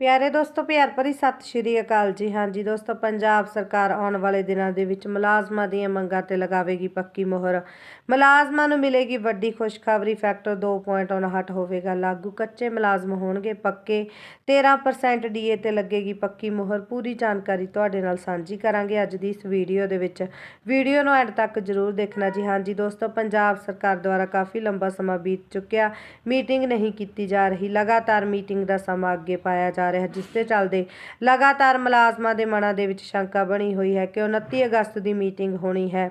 ਪਿਆਰੇ ਦੋਸਤੋ, ਪਿਆਰ ਭਰੀ ਸਤਿ ਸ਼੍ਰੀ ਅਕਾਲ ਜੀ। ਹਾਂਜੀ ਦੋਸਤੋ, ਪੰਜਾਬ ਸਰਕਾਰ ਆਉਣ ਵਾਲੇ ਦਿਨਾਂ ਦੇ ਵਿੱਚ ਮੁਲਾਜ਼ਮਾਂ ਦੀਆਂ ਮੰਗਾਂ ਤੇ ਲਗਾਵੇਗੀ ਪੱਕੀ ਮੋਹਰ। ਮੁਲਾਜ਼ਮਾਂ ਨੂੰ ਮਿਲੇਗੀ ਵੱਡੀ ਖੁਸ਼ਖਬਰੀ, ਫੈਕਟਰ 2.59 ਹੋਵੇਗਾ ਲਾਗੂ। ਕੱਚੇ ਮੁਲਾਜ਼ਮ ਹੋਣਗੇ ਪੱਕੇ 13% ਡੀਏ ਤੇ ਲੱਗੇਗੀ ਪੱਕੀ ਮੋਹਰ। ਪੂਰੀ ਜਾਣਕਾਰੀ ਤੁਹਾਡੇ ਨਾਲ ਸਾਂਝੀ ਕਰਾਂਗੇ ਅੱਜ ਦੀ ਇਸ ਵੀਡੀਓ ਦੇ ਵਿੱਚ। ਵੀਡੀਓ ਨੂੰ ਐਂਡ ਤੱਕ ਜ਼ਰੂਰ ਦੇਖਣਾ ਜੀ। ਹਾਂਜੀ ਦੋਸਤੋ, ਪੰਜਾਬ ਸਰਕਾਰ ਦੁਆਰਾ ਕਾਫੀ ਲੰਬਾ ਸਮਾਂ ਬੀਤ ਚੁੱਕਿਆ। ਮੀਟਿੰਗ ਨਹੀਂ ਕੀਤੀ ਜਾ ਰਹੀ। ਲਗਾਤਾਰ ਮੀਟਿੰਗ ਦਾ ਸਮਾਂ ਅੱਗੇ ਪਾਇਆ ਜਾ ਰਿਹਾ, ਜਿਸ ਦੇ ਚੱਲਦੇ ਲਗਾਤਾਰ ਮੁਲਾਜ਼ਮਾਂ ਦੇ ਮਨਾਂ ਦੇ ਵਿੱਚ ਸ਼ੰਕਾ ਬਣੀ ਹੋਈ ਹੈ ਕਿ 29 ਅਗਸਤ ਦੀ ਮੀਟਿੰਗ ਹੋਣੀ ਹੈ।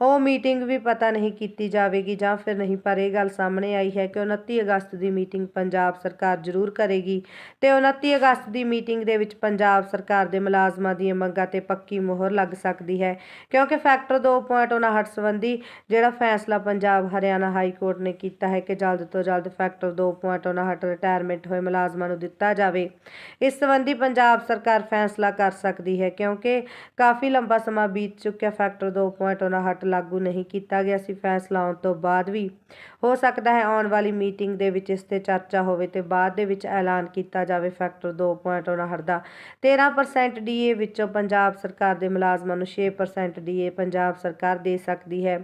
ਉਹ ਮੀਟਿੰਗ ਵੀ ਪਤਾ ਨਹੀਂ ਕੀਤੀ ਜਾਵੇਗੀ ਜਾਂ ਫਿਰ ਨਹੀਂ, ਪਰ ਇਹ ਗੱਲ ਸਾਹਮਣੇ ਆਈ ਹੈ ਕਿ 29 ਅਗਸਤ ਦੀ ਮੀਟਿੰਗ ਪੰਜਾਬ ਸਰਕਾਰ ਜ਼ਰੂਰ ਕਰੇਗੀ ਤੇ 29 ਅਗਸਤ ਦੀ ਮੀਟਿੰਗ ਦੇ ਵਿੱਚ ਪੰਜਾਬ ਸਰਕਾਰ ਦੇ ਮੁਲਾਜ਼ਮਾਂ ਦੀਆਂ ਮੰਗਾਂ ਤੇ ਪੱਕੀ ਮੋਹਰ ਲੱਗ ਸਕਦੀ ਹੈ, ਕਿਉਂਕਿ ਫੈਕਟਰ 2.59 ਸੰਬੰਧੀ ਜਿਹੜਾ ਫੈਸਲਾ ਪੰਜਾਬ ਹਰਿਆਣਾ ਹਾਈ ਕੋਰਟ ਨੇ ਕੀਤਾ ਹੈ ਕਿ ਜਲਦ ਤੋਂ ਜਲਦ ਫੈਕਟਰ 2.59 ਰਿਟਾਇਰਮੈਂਟ ਹੋਏ ਮੁਲਾਜ਼ਮਾਂ ਨੂੰ ਦਿੱਤਾ ਜਾਵੇ। ਇਸ ਸੰਬੰਧੀ ਪੰਜਾਬ ਸਰਕਾਰ ਫੈਸਲਾ ਕਰ ਸਕਦੀ ਹੈ ਕਿਉਂਕਿ ਕਾਫੀ ਲੰਬਾ ਸਮਾਂ ਬੀਤ ਚੁੱਕਿਆ ਫੈਕਟਰ 2.59 ਲਾਗੂ ਨਹੀਂ ਕੀਤਾ ਗਿਆ ਸੀ। ਫੈਸਲਾ ਆਉਣ ਤੋਂ ਬਾਅਦ ਵੀ ਹੋ ਸਕਦਾ ਹੈ ਆਉਣ ਵਾਲੀ ਮੀਟਿੰਗ ਦੇ ਵਿੱਚ ਇਸ ਤੇ ਚਰਚਾ ਹੋਵੇ ਤੇ ਬਾਅਦ ਦੇ ਵਿੱਚ ਐਲਾਨ ਕੀਤਾ ਜਾਵੇ। ਫੈਕਟਰ 2.59 ਦਾ 13% ਡੀਏ ਵਿੱਚੋਂ ਪੰਜਾਬ ਸਰਕਾਰ ਦੇ ਮੁਲਾਜ਼ਮਾਂ ਨੂੰ 6% ਡੀਏ ਪੰਜਾਬ ਸਰਕਾਰ ਦੇ ਸਕਦੀ ਹੈ।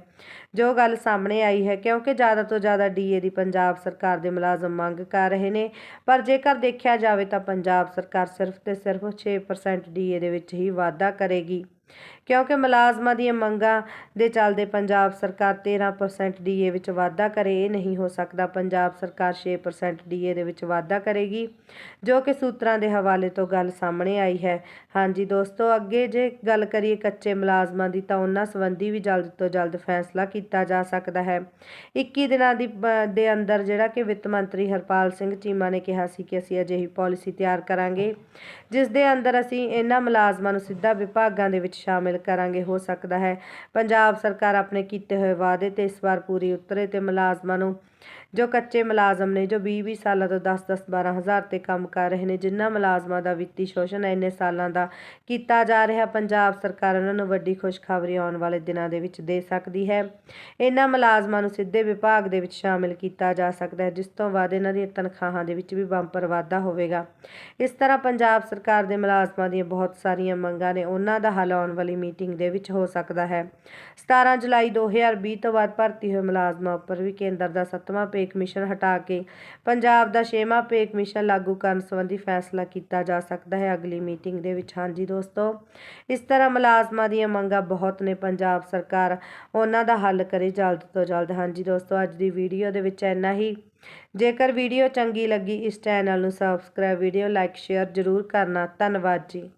ਜੋ ਗੱਲ ਸਾਹਮਣੇ ਆਈ ਹੈ, ਕਿਉਂਕਿ ਜ਼ਿਆਦਾ ਤੋਂ ਜ਼ਿਆਦਾ ਡੀਏ ਦੀ ਪੰਜਾਬ ਸਰਕਾਰ ਦੇ ਮੁਲਾਜ਼ਮ ਮੰਗ ਕਰ ਰਹੇ ਨੇ, ਪਰ ਜੇਕਰ ਦੇਖਿਆ ਜਾਵੇ ਤਾਂ ਪੰਜਾਬ ਸਰਕਾਰ ਸਿਰਫ ਤੇ ਸਿਰਫ 6% ਡੀਏ ਦੇ ਵਿੱਚ ਹੀ ਵਾਧਾ ਕਰੇਗੀ। ਕਿਉਂਕਿ ਮੁਲਾਜ਼ਮਾਂ ਦੀਆਂ ਮੰਗਾਂ ਦੇ ਚੱਲਦੇ ਪੰਜਾਬ ਸਰਕਾਰ 13% ਡੀਏ ਵਿੱਚ ਵਾਧਾ ਕਰੇ, ਇਹ ਨਹੀਂ ਹੋ ਸਕਦਾ ਪੰਜਾਬ ਸਰਕਾਰ 6% ਡੀਏ ਦੇ ਵਿੱਚ ਵਾਧਾ ਕਰੇਗੀ, ਜੋ ਕਿ ਸੂਤਰਾਂ ਦੇ ਹਵਾਲੇ ਤੋਂ ਗੱਲ ਸਾਹਮਣੇ ਆਈ ਹੈ। ਹਾਂਜੀ ਦੋਸਤੋ, ਅੱਗੇ ਜੇ ਗੱਲ ਕਰੀਏ ਕੱਚੇ ਮੁਲਾਜ਼ਮਾਂ ਦੀ ਤਾਂ ਉਹਨਾਂ ਸੰਬੰਧੀ ਵੀ ਜਲਦ ਤੋਂ ਜਲਦ ਫੈਸਲਾ ਕੀਤਾ ਜਾ ਸਕਦਾ ਹੈ। 21 ਦਿਨਾਂ ਦੀ ਬ- ਦੇ ਅੰਦਰ ਜਿਹੜਾ ਕਿ ਵਿੱਤ ਮੰਤਰੀ ਹਰਪਾਲ ਸਿੰਘ ਚੀਮਾ ਨੇ ਕਿਹਾ ਸੀ ਕਿ ਅਸੀਂ ਅਜਿਹੀ ਪਾਲਿਸੀ ਤਿਆਰ ਕਰਾਂਗੇ, ਜਿਸ ਦੇ ਅੰਦਰ ਅਸੀਂ ਇਹਨਾਂ ਮੁਲਾਜ਼ਮਾਂ ਨੂੰ ਸਿੱਧਾ ਵਿਭਾਗਾਂ ਦੇ ਵਿੱਚ ਸ਼ਾਮਿਲ ਕਰਾਂਗੇ, ਹੋ ਸਕਦਾ ਹੈ। ਪੰਜਾਬ ਸਰਕਾਰ ਆਪਣੇ ਕੀਤੇ ਹੋਏ ਵਾਅਦੇ ਤੇ ਇਸ ਵਾਰ ਪੂਰੀ ਉਤਰੇ ਤੇ ਮੁਲਾਜ਼ਮਾਂ ਨੂੰ ਜੋ ਕੱਚੇ ਮੁਲਾਜ਼ਮ ਨੇ, ਜੋ 20-20 ਸਾਲਾਂ ਤੋਂ 10-10 12000 ਤੇ ਕੰਮ ਕਰ ਰਹੇ ਨੇ, ਜਿਨ੍ਹਾਂ ਮੁਲਾਜ਼ਮਾਂ ਦਾ ਵਿੱਤੀ ਸ਼ੋਸ਼ਣ ਇੰਨੇ ਸਾਲਾਂ ਦਾ ਕੀਤਾ ਜਾ ਰਿਹਾ, ਪੰਜਾਬ ਸਰਕਾਰ ਉਹਨਾਂ ਨੂੰ ਵੱਡੀ ਖੁਸ਼ਖਬਰੀ ਆਉਣ ਵਾਲੇ ਦਿਨਾਂ ਦੇ ਵਿੱਚ ਦੇ ਸਕਦੀ ਹੈ। ਇਹਨਾਂ ਮੁਲਾਜ਼ਮਾਂ ਨੂੰ ਸਿੱਧੇ ਵਿਭਾਗ ਦੇ ਵਿੱਚ ਸ਼ਾਮਿਲ ਕੀਤਾ ਜਾ ਸਕਦਾ ਹੈ, ਜਿਸ ਤੋਂ ਬਾਅਦ ਇਹਨਾਂ ਦੀਆਂ ਤਨਖਾਹਾਂ ਦੇ ਵਿੱਚ ਵੀ ਬੰਪਰ ਵਾਧਾ ਹੋਵੇਗਾ। ਇਸ ਤਰ੍ਹਾਂ ਪੰਜਾਬ ਸਰਕਾਰ ਦੇ ਮੁਲਾਜ਼ਮਾਂ ਦੀਆਂ ਬਹੁਤ ਸਾਰੀਆਂ ਮੰਗਾਂ ਨੇ, ਉਹਨਾਂ ਦਾ ਹੱਲ ਆਉਣ ਵਾਲੀ ਮੀਟਿੰਗ ਦੇ ਵਿੱਚ ਹੋ ਸਕਦਾ ਹੈ। 17 ਜੁਲਾਈ 2020 ਤੋਂ ਬਾਅਦ ਭਰਤੀ ਹੋਏ ਮੁਲਾਜ਼ਮਾਂ ਉੱਪਰ ਵੀ ਕੇਂਦਰ ਦਾ 7ਵਾਂ ਪੇ ਕਮਿਸ਼ਨ ਹਟਾ ਕੇ ਪੰਜਾਬ ਦਾ ਛੇਵਾਂ ਪੇ ਕਮਿਸ਼ਨ ਲਾਗੂ ਕਰਨ ਸੰਬੰਧੀ ਫੈਸਲਾ ਕੀਤਾ ਜਾ ਸਕਦਾ ਹੈ। ਅਗਲੀ ਮੀਟਿੰਗ ਦੇ ਵਿੱਚ, ਹਾਂਜੀ ਦੋਸਤੋ, ਇਸ ਤਰ੍ਹਾਂ ਮੁਲਾਜ਼ਮਾਂ ਦੀਆਂ ਮੰਗਾਂ ਬਹੁਤ ਨੇ। ਪੰਜਾਬ ਸਰਕਾਰ ਉਹਨਾਂ ਦਾ ਹੱਲ ਕਰੇ ਜਲਦ ਤੋਂ ਜਲਦ। ਹਾਂਜੀ ਦੋਸਤੋ, ਅੱਜ ਦੀ ਵੀਡੀਓ ਦੇ ਵਿੱਚ ਇੰਨਾ ਹੀ। ਜੇਕਰ ਵੀਡੀਓ ਚੰਗੀ ਲੱਗੀ, ਇਸ ਚੈਨਲ ਨੂੰ ਸਬਸਕ੍ਰਾਈਬ ਵੀਡੀਓ ਲਾਈਕ ਸ਼ੇਅਰ ਜ਼ਰੂਰ ਕਰਨਾ। ਧੰਨਵਾਦ ਜੀ।